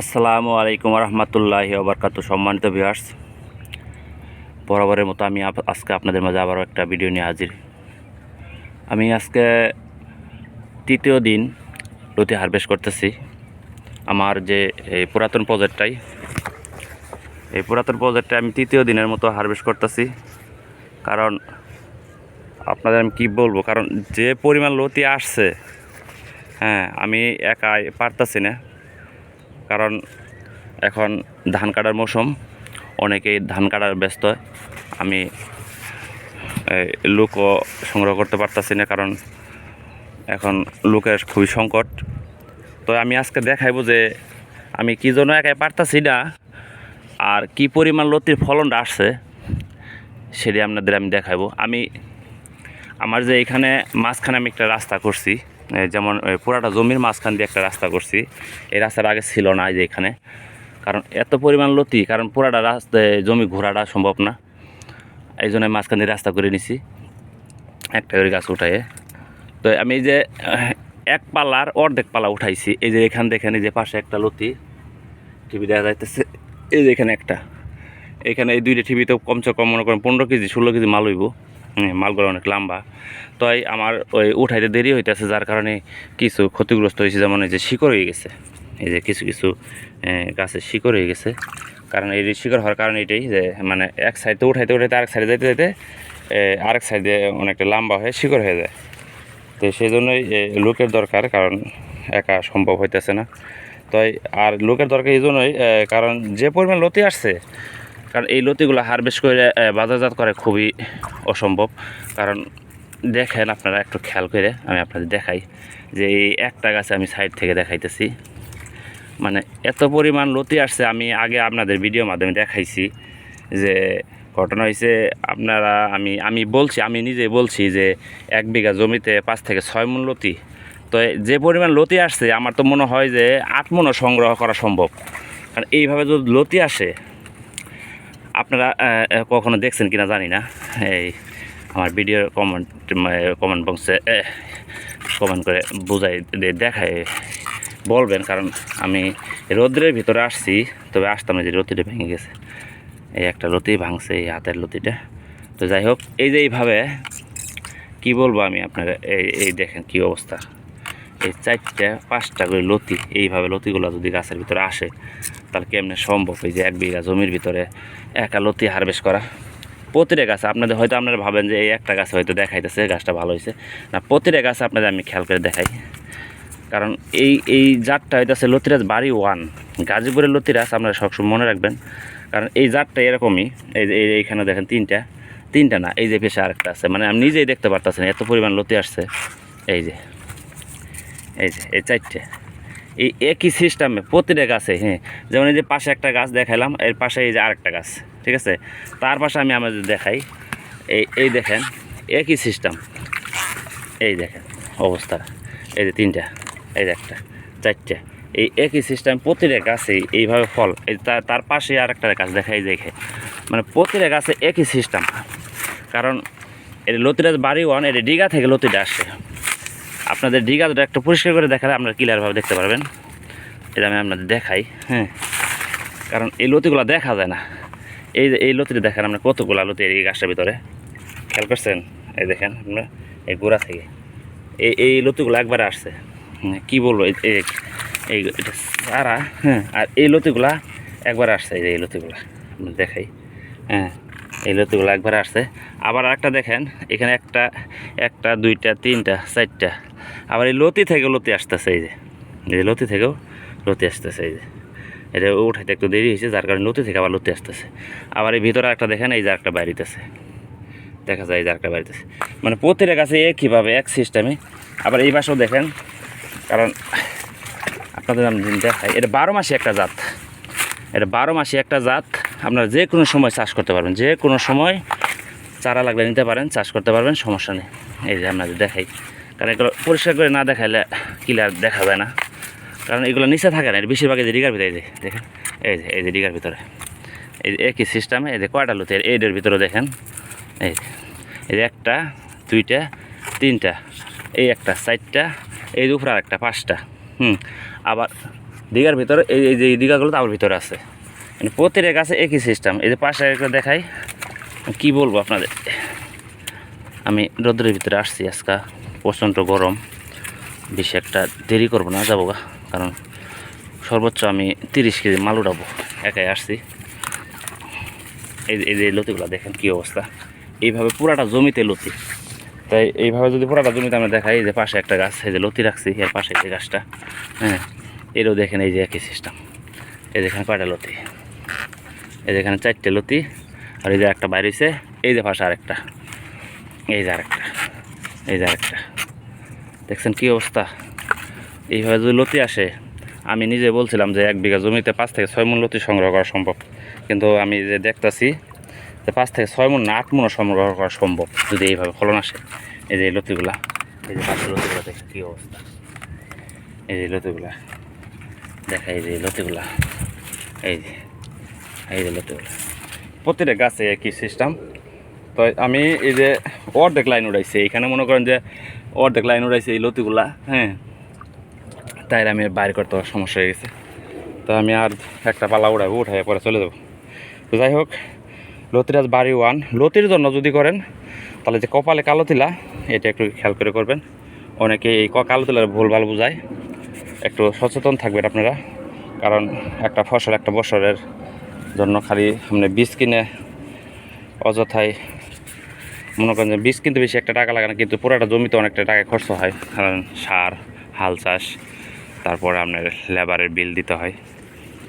আসসালামু আলাইকুম রহমতুল্লাহি ওবরকাত, সম্মানিত ভিউয়ার্স বরাবরের মতো আমি আজকে আপনাদের মাঝে আবারও একটা ভিডিও নিয়ে হাজির। আমি আজকে তৃতীয় দিন লতি হারভেস্ট করতেছি। আমার যে, এই পুরাতন প্রজেক্টটাই এই পুরাতন প্রজেক্টটা আমি তৃতীয় দিনের মতো হারভেস্ট করতেছি। কারণ আপনাদের আমি কী বলব? কারণ যে পরিমাণ লতি আসছে হ্যাঁ আমি একাই পারতাছি না। কারণ এখন ধান কাটার মৌসুম, অনেকেই ধান কাটার ব্যস্ত। আমি লোকও সংগ্রহ করতে পারতাছি না কারণ এখন লোকের খুবই সংকট। তো আমি আজকে দেখাইবো যে আমি কী জন্য একাই পারতাছি না আর কি পরিমাণ লতির ফলনটা আসছে, সেটি আপনাদের আমি দেখাইবো। আমি, আমার যে এখানে মাঝখানে আমি একটা রাস্তা করছি। যেমন পুরাটা জমির মাঝখান দিয়ে একটা রাস্তা করছি। এই রাস্তার আগে ছিল না যে এখানে। কারণ এত পরিমাণ লতি, কারণ পুরাটা রাস্তা জমি ঘোরাটা সম্ভব না। এই জন্য মাঝখান দিয়ে রাস্তা করে নিছি। একটা করে গাছ উঠাইয়ে তো আমি যে, এক পাল্লার অর্ধেক পাল্লা উঠাইছি। এই যে এখান দেখেন এই যে পাশে একটা লতি, টিভি দেখা যাইতেছে, এই যে এখানে একটা। এখানে এই দুইটা টিভিতে কমসে কম মনে করেন পনেরো কেজি, ষোলো কেজি মাল হইব। মালগুলো অনেক লম্বা। তাই আমার ওই উঠাইতে দেরি হইতেছে, যার কারণে কিছু ক্ষতিগ্রস্ত হয়েছে, যেমন এই যে শিকড় হয়ে গেছে। এই যে কিছু কিছু গাছের শিকড় হয়ে গেছে। কারণ এই শিকড় হওয়ার কারণে এটাই যে মানে এক সাইডে উঠাইতে উঠাইতে আরেক সাইডে যেতে যেতে আরেক সাইডে অনেকটা লম্বা হয়ে শিকড় হয়ে যায়। তো সেই জন্যই লোকের দরকার, কারণ একা সম্ভব হইতেছে না। তাই আর লোকের দরকার এই জন্যই কারণ যে পরিমাণ লতি আসছে কারণ এই লতিগুলো হারভেস্ট করে বাজারজাত করে খুবই অসম্ভব। কারণ দেখেন আপনারা একটু খেয়াল করে আমি আপনাদের দেখাই যে এই একটা গাছে আমি সাইড থেকে দেখাইতেছি। মানে এত পরিমাণ লতি আসছে, আমি আগে আপনাদের ভিডিওর মাধ্যমে দেখাইছি যে ঘটনা হয়েছে আপনারা, আমি আমি বলছি, আমি নিজে বলছি যে এক বিঘা জমিতে পাঁচ থেকে ছয় মন লতি। তো যে পরিমাণ লতি আসছে, আমার তো মনে হয় যে আট মনও সংগ্রহ করা সম্ভব। কারণ এইভাবে যদি লতি আসে আপনারা কখনো দেখছেন কিনা জানি না। এই আমার ভিডিওর কমেন্ট কমেন্ট বক্সে কমেন্ট করে বোঝাই দেখায় বলবেন, কারণ আমি রৌদ্রের ভিতরে আসছি, তবে আসতাম না যে লতিটা ভেঙে গেছে। এই একটা লতি ভাঙছে, এই হাতের লতিটা তো যাই হোক, এই যে এইভাবে, কি বলব আমি আপনারা এই এই দেখেন কি অবস্থা। এই চারটা, পাঁচটা করে লতি, এইভাবে লতিগুলো যদি গাছের ভিতরে আসে, তাহলে কেমনে সম্ভব? এই যে এক বিঘা জমির ভিতরে একা লতি হারভেস্ট করা। প্রতিটা গাছ আপনাদের হয়তো আপনারা ভাবেন যে এই একটা গাছে হয়তো দেখাইতেছে, গাছটা ভালো হয়েছে না, প্রতিটা গাছ আপনাদের আমি খেয়াল করে দেখাই। কারণ এই এই জাতটা হইতেছে লতিরাজ বাড়ি ওয়ান। গাজীপুরের লতিরাজ আপনারা সবসময় মনে রাখবেন। কারণ এই জাতটা এরকমই, এই যে, এই- এইখানে দেখেন তিনটা। তিনটা না, এই যে পেশে আরেকটা আছে। মানে আমি নিজেই দেখতে পারতেছি না, এত পরিমাণ লতি আসছে। এই যে এই যে, এই চারটে। এই একই সিস্টেমে প্রতিটা গাছে হ্যাঁ যেমন এই যে পাশে একটা গাছ দেখালাম এর পাশে এই যে আরেকটা গাছ, ঠিক আছে? তার পাশে আমি আমাদের দেখাই, এই এই দেখেন, একই সিস্টেম এই দেখেন অবস্থা, এই যে তিনটা, এই যে একটা, চারটে। এই একই সিস্টেম প্রতিটা গাছে এইভাবে ফল, এই তার পাশে আর একটা গাছ দেখাই, দেখে। মানে প্রতিটা গাছে একই সিস্টেম কারণ এটা লতিটা বাড়ি ওয়ান, এটা ডিগা থেকে লতিটা আসে। আপনাদের ডিগাটা একটু পরিষ্কার করে দেখালে আপনারা ক্লিয়ারভাবে দেখতে পারবেন। এটা আমি আপনাদের দেখাই হ্যাঁ। কারণ এই লতিগুলো দেখা যায় না। এই এই লতিটা দেখেন আপনার কতগুলো লতি এই গাছটার ভিতরে। খেয়াল করছেন? এই দেখেন আপনার এই গোড়া থেকে। এই এই লতিগুলো একবারে আসছে। হুম, কি বলব? এই এটা সারা হ্যাঁ আর এই লতিগুলা একবার আসছে এই লতিগুলা। আমি দেখাই হ্যাঁ। এই লতিগুলো একবার আসছে। আবার একটা দেখেন, এখানে একটা একটা, দুইটা, তিনটা, চারটা। আবার এই লতি থেকে লতি আসতেছে এই যে। এই যে লতি থেকেও লতি আসতেছে এই যে। এটা উঠাইতে একটু দেরি হয়েছে, যার কারণে লতি থেকে আবার লতি আসতেছে। আবার এই ভিতরে একটা দেখেন, এই যে একটা বাইরিতেছে। দেখা যায় এই যে একটা বাড়িতেছে মানে প্রতিটা গাছে একইভাবে, এক সিস্টেমে আবার এই পাশেও দেখেন, কারণ আপনাদের আমি দেখাই, এটা বারো মাসে একটা জাত। এটা বারো মাসে একটা জাত আপনারা যে কোনো সময় চাষ করতে পারবেন, যে কোনো সময় চারা লাগলে নিতে পারেন, চাষ করতে পারবেন, সমস্যা নেই। এই যে আপনাদের দেখাই। কারণ এগুলো পরিষ্কার করে না দেখাইলে ক্লিয়ার দেখা যায় না। কারণ এগুলো নিচে থাকে না এটা বেশিরভাগ এই যে ডিগার ভিতরে, এই যে দেখেন, এই যে এই যে ডিগার ভিতরে। এই যে একই সিস্টেমে এই যে কয়টা লুতে এইটার ভিতরে দেখেন। এই এই যে একটা, দুইটা, তিনটা, এই একটা চারটা, এই উপরে আর একটা পাঁচটা, হুম। আবার দিঘার ভিতরে, এই যে এই দিঘাগুলো তার ভিতরে আছে। মানে প্রতিটা গাছে একই সিস্টেম এই যে পাশে একটা দেখাই, কি বলব আপনাদের? আমি রোদ্রের ভিতরে আসছি আজকা, প্রচণ্ড গরম। বেশি একটা দেরি করব না, যাব গা। কারণ সর্বোচ্চ আমি তিরিশ কেজি মাল উঠাবো, একাই আসছি। এই এই যে লতিগুলো দেখেন কী অবস্থা। এইভাবে পুরাটা জমিতে লতি। তাই এইভাবে যদি পুরাটা জমিতে আমরা দেখাই, এই যে পাশে একটা গাছ, এই যে লতি রাখছি, এর পাশে যে গাছটা হ্যাঁ এরও দেখেন এই যে একই সিস্টেম এই এখানে কয়টা লতি? এই যে এখানে চারটে লতি আর এই যে একটা বাইরে হয়েছে এই যে পাশে আরেকটা এই যে আরেকটা এই যে আরেকটা দেখছেন কী অবস্থা এইভাবে যদি লতি আসে আমি নিজে বলছিলাম যে এক বিঘা জমিতে পাঁচ থেকে ছয় মন লতি সংগ্রহ করা সম্ভব কিন্তু আমি যে দেখতাছি যে পাঁচ থেকে ছয় মন না আট মনও সংগ্রহ করা সম্ভব যদি এইভাবে ফলন আসে এই যে লতিগুলা এই যে পাশের লতিগুলা দেখেন কী অবস্থা এই যে লতিগুলা দেখা এই যে লতিগুলা এই যে প্রতিটা গাছে একই সিস্টেম তো আমি এই যে অর্ধেক লাইন উড়াইছি এইখানে মনে করেন যে অর্ধেক লাইন উড়াইছে এই লতিগুলা হ্যাঁ? তাই আমি বাইর করতে সমস্যা হয়ে গেছে। তো আমি আর একটা পালা উড়াবো উঠাই পরে চলে যাব। তো যাই হোক লতিরাজ বাড়ি ওয়ান। লতির জন্য যদি করেন, তাহলে যে কপালে কালো তিলা, এটা একটু খেয়াল করে করবেন। অনেকে এই কালো তিলার ভুল ভালো বোঝায়। একটু সচেতন থাকবেন আপনারা, কারণ একটা ফসল একটা বছরের জন্য খালি মানে বীজ কিনে অযথায় মনে করেন যে বীজ কিনতে বেশি একটা টাকা লাগে না, কিন্তু পুরোটা জমিতে অনেকটা টাকা খরচ হয়। কারণ সার, হাল চাষ, তারপরে আপনার লেবারের বিল দিতে হয়।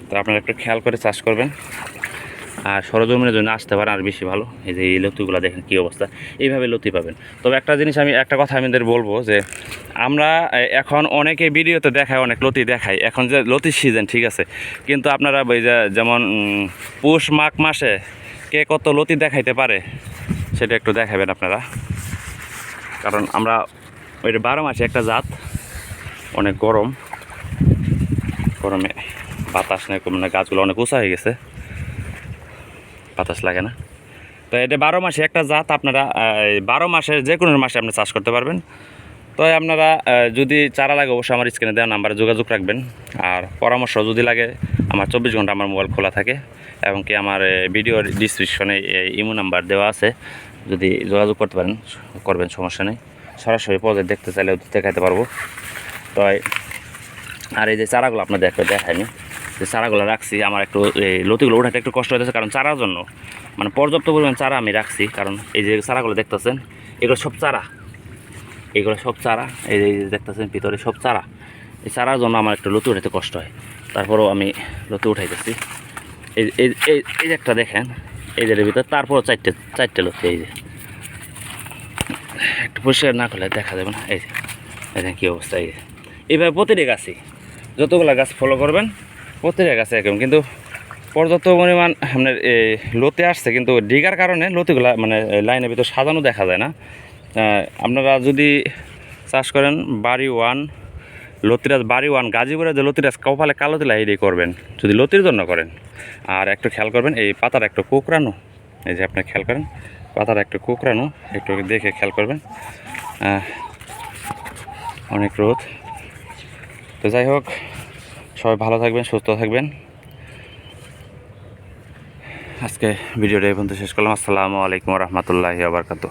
তো আপনারা একটু খেয়াল করে চাষ করবেন। আর সরজমিনের জন্য আসতে পারেন আর বেশি ভালো। এই যে এই লতিগুলো দেখেন কী অবস্থা। এইভাবে লতি পাবেন। তবে একটা জিনিস আমি, একটা কথা আমাদের বলব যে, আমরা এখন অনেকে ভিডিওতে দেখায়, অনেক লতি দেখায়। এখন যে লতির সিজন ঠিক আছে? কিন্তু আপনারা ওই যে, যেমন পৌষ মাঘ মাসে কে কত লতি দেখাইতে পারে, সেটা একটু দেখাবেন আপনারা। কারণ আমরা, ওইটা বারো মাসে একটা জাত, অনেক গরম। গরমে বাতাস নেই মানে গাছগুলো অনেক উঁচা হয়ে গেছে। বাতাস লাগে না। তো এটা বারো মাসে একটা জাত আপনারা বারো মাসের যে কোনো মাসে আপনি চাষ করতে পারবেন। তো আপনারা যদি চারা লাগে অবশ্যই আমার স্ক্রিনে দেওয়া নাম্বারে যোগাযোগ রাখবেন। আর পরামর্শ যদি লাগে, আমার চব্বিশ ঘণ্টা আমার মোবাইল খোলা থাকে, এবং কি আমার ভিডিওর ডিসক্রিপশনে ইমো নাম্বার দেওয়া আছে। যদি যোগাযোগ করতে পারেন, করবেন, সমস্যা নেই। সরাসরি পদে দেখতে চাইলে দেখাতে পারব। তো আর এই যে চারাগুলো আপনার দেখবে দেখায়নি যে চারাগুলো রাখছি, আমার একটু এই লতিগুলো ওঠাতে একটু কষ্ট হতেছে কারণ চারার জন্য মানে পর্যাপ্ত পরিমাণ চারা আমি রাখছি। কারণ এই যে চারাগুলো দেখতেছেন, এগুলো সব চারা। এগুলো সব চারা, এই যে দেখতেছেন ভিতরে সব চারা। এই চারার জন্য আমার একটু লতি উঠাতে কষ্ট হয়। তারপরেও আমি লতি উঠাইতেছি। এই এই এই যে একটা দেখেন, এই যে ভিতরে, তারপরও চারটে চারটে লতি, এই যে। একটু পরিষ্কার না করলে দেখা যাবে না। এই যে দেখেন কী অবস্থা, এই যে। এইভাবে প্রতিটি গাছই যতগুলো গাছ ফলো করবেন প্রতিটা গাছে একদম কিন্তু পর্যাপ্ত পরিমাণ আপনার এই লতে আসছে, কিন্তু ডিগার কারণে লতিগুলা মানে লাইনের ভিতর সাজানো দেখা যায় না। আপনারা যদি চাষ করেন বাড়ি ওয়ান, লতিরাজ বাড়ি ওয়ান গাজীপুরে যে লতিরাজ, কপালে কালো তিলা এই করবেন, যদি লতির জন্য করেন। আর একটু খেয়াল করবেন, এই পাতার একটু কোকড়ানো, এই যে আপনি খেয়াল করেন, পাতার একটু কোকড়ানো, একটু দেখে খেয়াল করবেন। অনেক রোদ। তো যাই হোক সবাই ভালো থাকবেন, সুস্থ থাকবেন। আজকে ভিডিওটা এই পর্যন্ত শেষ করলাম। আসসালামু আলাইকুম রহমতুল্লাহি আবরকাত